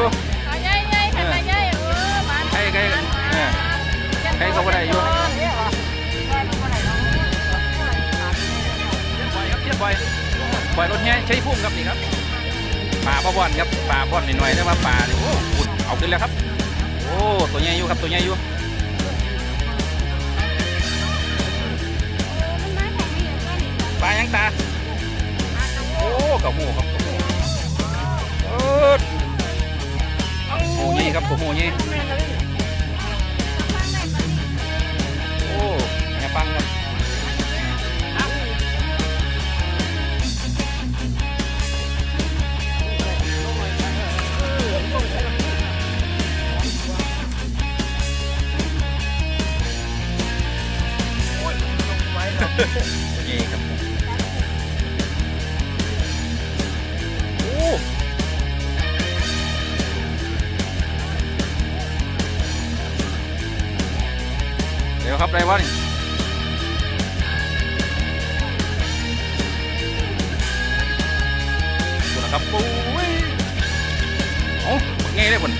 อยู่ใหญ่อยู่ เอาใหญ่ใหญ่ขันใหญ่เออมันใครใครเออใครเขาบ่ได้อยู่ปล่อยครับเทียบปล่อยปล่อยรถแห่ใช้พุ่มครับนี่ครับป่าพ่อบอลครับป่าบอลหน่อยๆได้มาป่าเนี่ยโอ้ขุดเอาขึ้นแล้วครับ โอ้ตัวใหญ่อยู่ครับตัวใหญ่อยู่ปลายังตา หูยี่โอ้แม่ปังครันี่ อ้เงี้ยเลยบน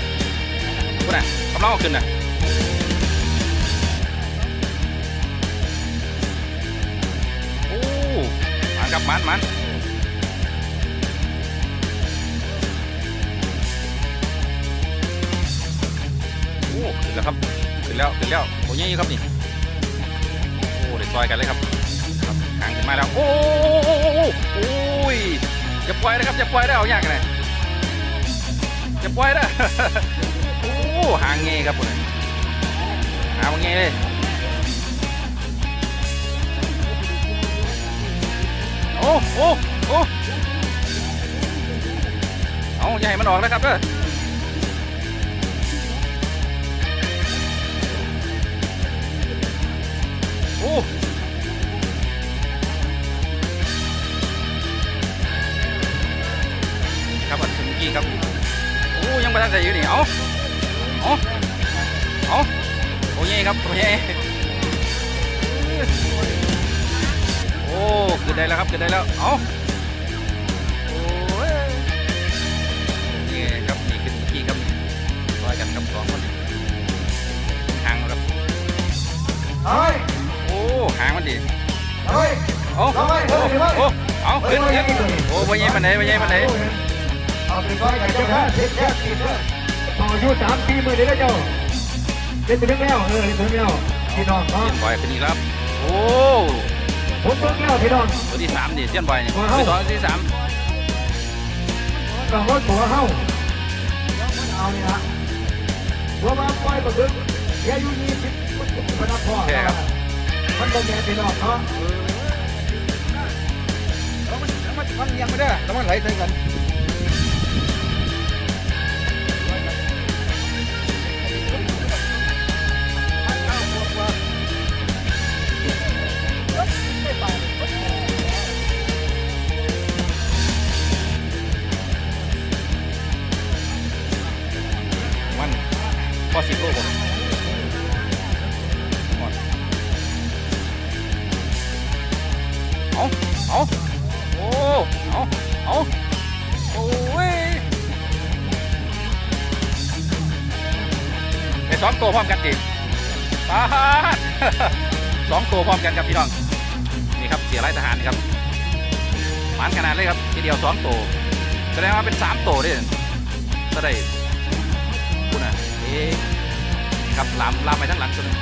บนน่ะกำลังเอาขึ้นน่ะโอ้มันครับมันมันโอ้ขึ้นแล้วครับขึ้นแล้วขึ้นแล้วโอ้ยงครับนี่โอ้เด็ดซอยกันเลยครับครับหางขึ้นมาแล้วโอ้โอ้โอ้โอ้โอ้ยจะปล่อยนะครับจะปล่อยได้เอาอย่างไร จะปล่อยได้โอ้ห่างเงี้ครับผมหาว่าเงี้เลยโอ้โอ้โอ้เอาอย่าให้มันออกนะครับเด้อ ครับโอ้ยโอ้ขึ้นได้แล้วครับขึ้นได้แล้วเอาโอ้ยนี่ครับนี่ขึ้นเมื่อกี้ครับร้อยกันครับสองคนหางมันครับเฮ้ยโอ้หางมันดีเฮ้ยโอ้โอ้โอ้โอ้เอาขึ้นขึ้นโอ้ไปยัยมันไหนไปยัยมันไหนเอาไปก้อยกับเจ้าค่ะเช็ดแค่ติดเลยต่ออายุสามปีมือเดียวนะเจ้า เล่นไปทั้งแล้วเออเล่นไปทั้งแล้วพี่น้องเนาะเสียนบอยขึ้นอีกแล้วครับ โอ้ผมเพิ่งแล้วพี่น้องตัวที่สามดิเสียนบอยนี่ตัวที่สองตัวที่สามเราก็ตัวเฮาเอานี่ละหัวมาปล่อยประดึกแค่อายุยี่สิบมันนับพ่อมันก็แม่พี่น้องเนาะแล้วมันแล้วมันมันยังไม่ได้แล้วมันไหลใส่กันมัน สองตัวพร้อมกันดิปาสองตัวพร้อมกันครับพี่น้อง นี่ครับเสียไล่ทหารครับมันขนาดเลยครับทีเดียวสองตัวแสดงว่าเป็นสามตัวด้วยก็ได้คุณอะเอ๊ะครับลามลามไปทั้งหลังตัวนึง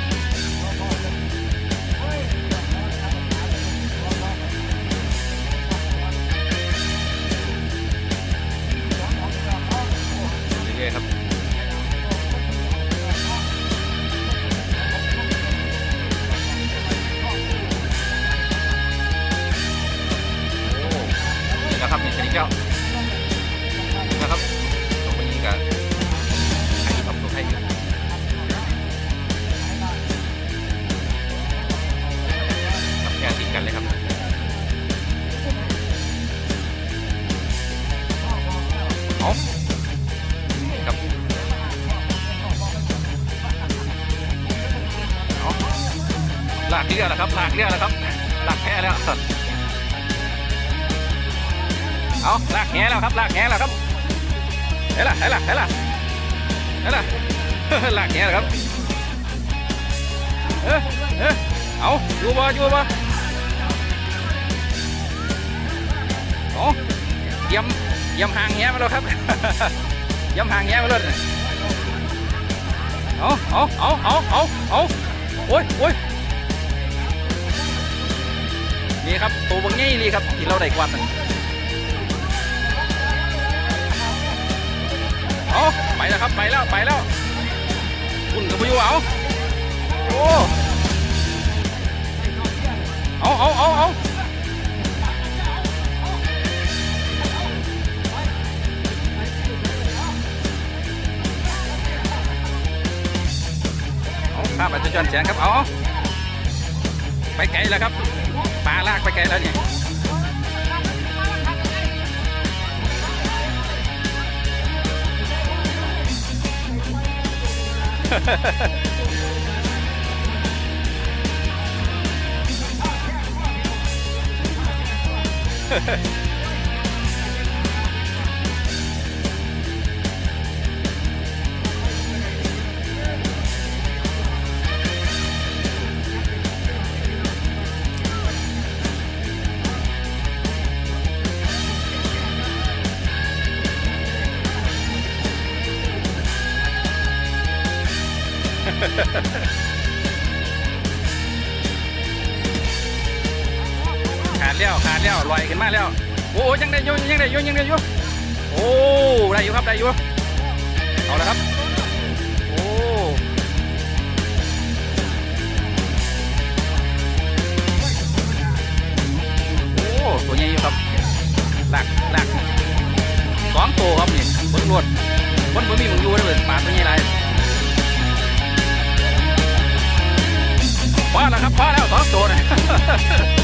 แล้วครับลากแหแล้วครับเฮ้ยล่ะเฮ้ยล่ะเฮ้ยล่ะเฮ้ยล่ะลากแหแล้วครับเออเออเอาอยู่บ่อยู่บ่เอาเตรียมเตรียมห่างแหมาแล้วครับเตรียมห่างแหมาแล้วเอาเอาเอาเอาเอาเอาโอ้ยโอ้ยนี่ครับตัวบางงี้ลีครับที่เราได้กวาดนั่น เอาไปแล้วครับไปแล้วไปแล้วคุณกับพายุเอาโอ้เอาเอาเอาเอาเอาข้ามไปจนจนแสงครับเอาไปไกลแล้วครับปลาลากไปไกลแล้วเนี่ย ขา แล้วขาดแล้วลอยขึ้นมาแล้วโอ้โหยังได้ยู่ยังได้ยู่ยังได้ยู่โอ้ได้อยู่ครับได้อยู่เอาละครับโอ้โอ้ตัวใหญ่อยู่ครับหลักหลักสองตัวครับนี่บนรวดบนบนมีมึงอยู่ได้เลยปลาตัวใหญ่ไรพอแล้วครับพอแล้วสองตัวนะ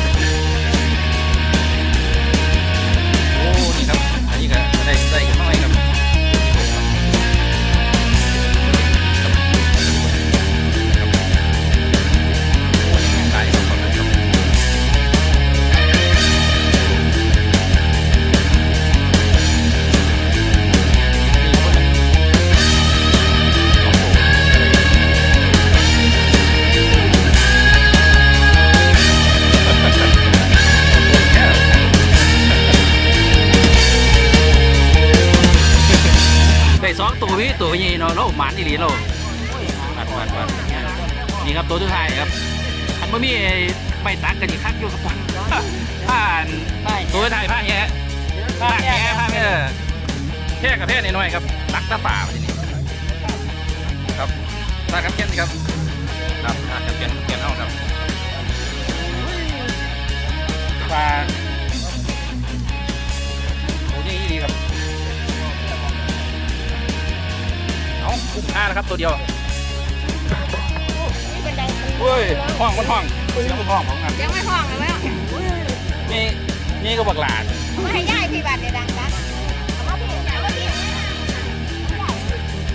ตัวสุดท้ายครับอันบ่มีไม่ตักกันอีกครั้งอยู่กับผมผ่านตัวสุดท้ายผ้าแย่ผ้าแย่ผ้าแย่แค่กับแค่น้อยๆครับตักตะป่าทีนี้ครับตาครับแก่นครับครับตาครับแก่นแก่นเอาครับปลาโอ้ยงดีครับเอาคุ้มค่าแล้วครับตัวเดียวนี่ เป็นไดเฮ้ยห้องมันห้องเสียงมันห้องของงานยังไม่ห้องเลยไหมนี่นี่ก็บักหลาดไม่ให้ย่ายที่บ้านเนี่ยดังนะเอามาพี่เอามาพี่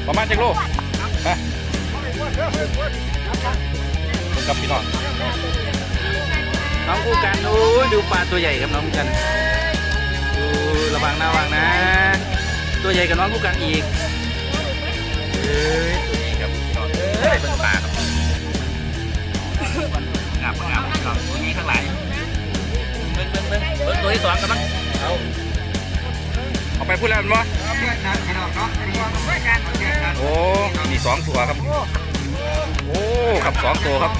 ประมาณจักโลไปกับพี่น้องน้องคู่กันโอ้ยดูปลาตัวใหญ่ครับน้องคู่กันดูระวังนะระวังนะ ตัวใหญ่กับน้องคู่กันอีกเอ้ยตัวใหญ่ครับพี่น้องเอ้ยามงามพี่น้องตัวนี้ข้างหลังเบิ้งเบิ้งเบิ้งเบิ้งตัวที่สองกันมั้งเอาเอาไปพูดแล้วมั้ยโอ้มีสองตัวครับ โอ้ครับสองตัวครับ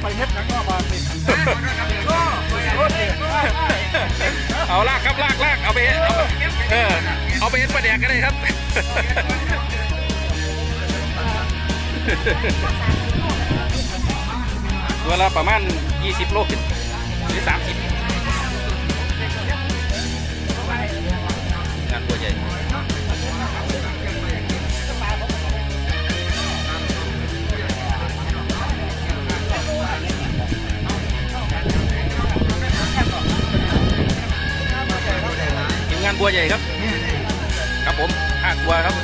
ไปเฮ็ดหนังนอกบ้านสิเอาลากครับลากลากเอาไปเอาเออเอาไปเอ็นปลาแดกก็ได้ครับ เวลาประมาณ 20 โลขึ้นหรือ 30งานตัวใหญ่ทีมงานบัวใหญ่ครับ ครับผมห้าตัวครับ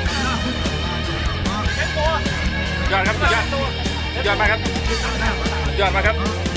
สุดยอดครับสุดยอดยอดมากครับ ยอดมากครับ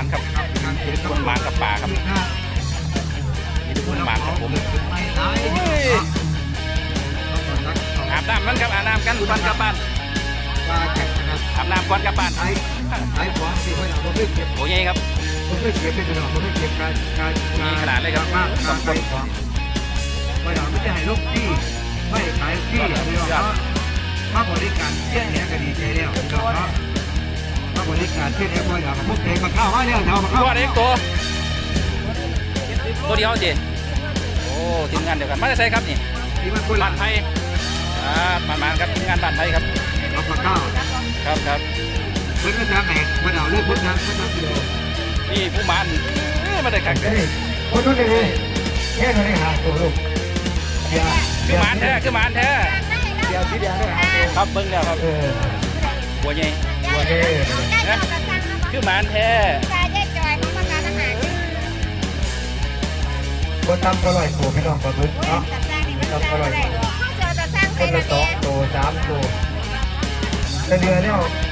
านครับมีทุกคนหมานกับป่าครับมีทุกคนหมานครับผมไม่ได้อาบน้ำกันครับอาบน้ำกันก่อนกลับบ้านปลาแข็งนะครับอาบน้ำก่อนกลับบ้านไอ้ไอ้ของสิพ่อเราไม่เคยเก็บโอ้ยครับไม่เคยเก็บเป็นเราไม่เคยเก็บการการมีขนาดเลยครับมากการไปของพ่อเราไม่ได้ให้ลูกที่ไม่ขายที่พี่น้องเนาะมาบริการเที่ยงเนี้ยก็ดีใจแล้วพี่น้องเนาะ มาบริการเที่ยงเนี้ยพ่อเราพวกเด็กมาเข้ามาเนี่ยเรามาเข้าตัวเด็กตัวตัวเดียวสิโอ้ทีมงานเดียวกันมาจะใช่ครับนี่ที่มันคนละบ้านไทยอ่าบ้านมานครับทีมงานบ้านไทยครับเอามาเข้าครับครับเพิ่นก็ทำไหนพ่อเราเลือกพุทธังพุทธังเดียวนี่ผู้มันเอ้ยมาได้ขักเฮ้ยคนนู้นเลยแค่นั้นเองหาตัวลูกอย่าคือหมานแท้คือหมานแท้เดี๋ยวสีแดงด้วยหาตัวครับเบิ้งแล้วครับเออหัวใหญ่ ตัวนี้นะคือหมานแท้ชายจอยเขามาการอาหารคนทำก็ลอยตัวพี่น้องก็รู้เนาะตัดสร้างนี่มันสร้างอะไรหรอเขาเจอตัดสร้างคใครนมาละสอเนี่งยตัวสามตัวแต่เดือนเนี่ย